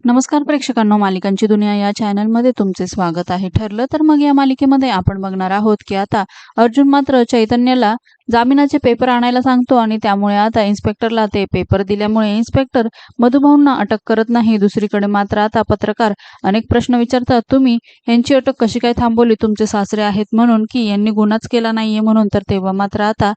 नमस्कार प्रेक्षकांनो मालिकांची दुनिया या चॅनलमध्ये तुमचे स्वागत आहे. ठरलं तर मग या मालिकेमध्ये आपण बघणार आहोत की आता अर्जुन मात्र चैतन्याला जामिनाचे पेपर आणायला सांगतो आणि त्यामुळे आता इन्स्पेक्टरला ते पेपर दिल्यामुळे इन्स्पेक्टर मधुभाऊंना अटक करत नाही. दुसरीकडे मात्र आता पत्रकार अनेक प्रश्न विचारतात तुम्ही यांची अटक कशी काय थांबवली? तुमचे सासरे आहेत म्हणून की यांनी गुन्हाच केला नाहीये म्हणून? तर तेव्हा मात्र आता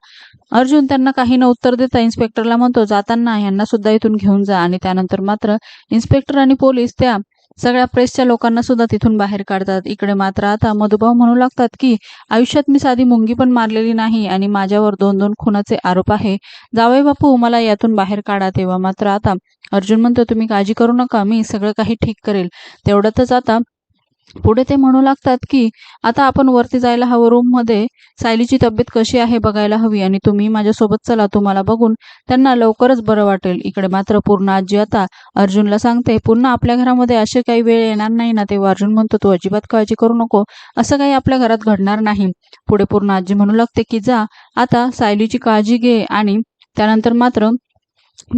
अर्जुन त्यांना काही न उत्तर देता इन्स्पेक्टरला म्हणतो जाताना यांना सुद्धा इथून घेऊन जा. आणि त्यानंतर मात्र इन्स्पेक्टर आणि पोलीस त्या सगळ्या प्रेसच्या लोकांना सुद्धा तिथून बाहेर काढतात. इकडे मात्र आता मधुभाऊ म्हणू लागतात की आयुष्यात मी साधी मुंगी पण मारलेली नाही आणि माझ्यावर दोन दोन खुनाचे आरोप आहे. जावे बापू मला यातून बाहेर काढा तेव्हा मात्र आता. अर्जुन म्हणतो तुम्ही काळजी करू नका. मी सगळं काही ठीक करेल. तेवढ्यातच आता पुढे ते म्हणू लागतात की आता आपण वरती जायला हवं रूममध्ये. सायलीची तब्येत कशी आहे बघायला हवी आणि तुम्ही माझ्यासोबत चला तुम्हाला बघून. त्यांना लवकरच बरं वाटेल. इकडे मात्र पूर्ण आजी आता अर्जुनला सांगते पुन्हा आपल्या घरामध्ये असे काही वेळ येणार नाही ना तेव्हा अर्जुन म्हणतो तू अजिबात काळजी करू नको. असं काही आपल्या घरात घडणार नाही. पुढे पूर्ण आजी म्हणू लागते की जा आता सायलीची काळजी घे आणि त्यानंतर मात्र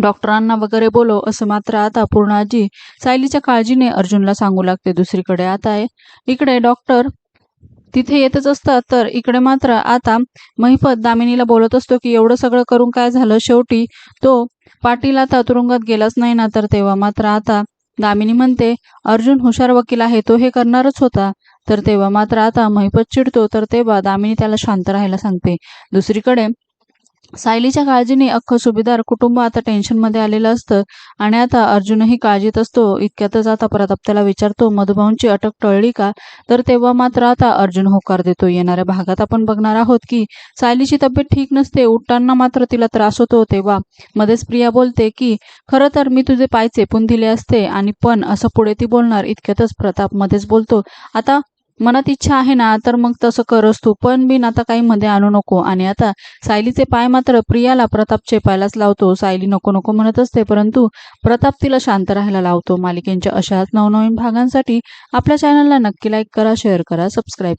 डॉक्टरांना वगैरे बोलव असं मात्र आता पूर्ण आजी सायलीच्या काळजीने अर्जुनला सांगू लागते. दुसरीकडे आता आहे. इकडे डॉक्टर तिथे येतच असतात तर इकडे मात्र आता महिपत दामिनीला बोलत असतो की एवढं सगळं करून काय झालं? शेवटी तो पाटील आता तुरुंगात गेलाच नाही ना तर तेव्हा मात्र आता दामिनी म्हणते अर्जुन हुशार वकील आहे तो हे करणारच होता. तर तेव्हा मात्र आता महिपत चिडतो तर तेव्हा दामिनी त्याला शांत राहायला सांगते. दुसरीकडे सायलीच्या काळजीने अख्खं सुभेदार कुटुंब आता टेन्शनमध्ये आलेलं असतं आणि आता अर्जुनही काळजीत असतो इतक्यातच आता प्रताप त्याला विचारतो मधुभाऊंची अटक टळली का? तर तेव्हा मात्र आता अर्जुन होकार देतो येणाऱ्या भागात आपण बघणार आहोत की सायलीची तब्येत ठीक नसते उठताना मात्र तिला त्रास होतो. तेव्हा मध्येच प्रिया बोलते की खरं तर मी तुझे पाय चेपून दिले असते आणि पण असं पुढे ती बोलणार. इतक्यातच प्रताप मध्येच बोलतो आता मनात इच्छा आहे ना तर मग तसं करस तू. पण बिन आता काही मध्ये आणू नको. आणि आता सायलीचे पाय मात्र प्रियाला प्रताप चेपायलाच लावतो. सायली नको नको म्हणत असते परंतु प्रताप तिला शांत राहायला लावतो. मालिकेंच्या अशाच नवनवीन भागांसाठी आपल्या चॅनलला नक्की लाईक करा शेअर करा सबस्क्राईब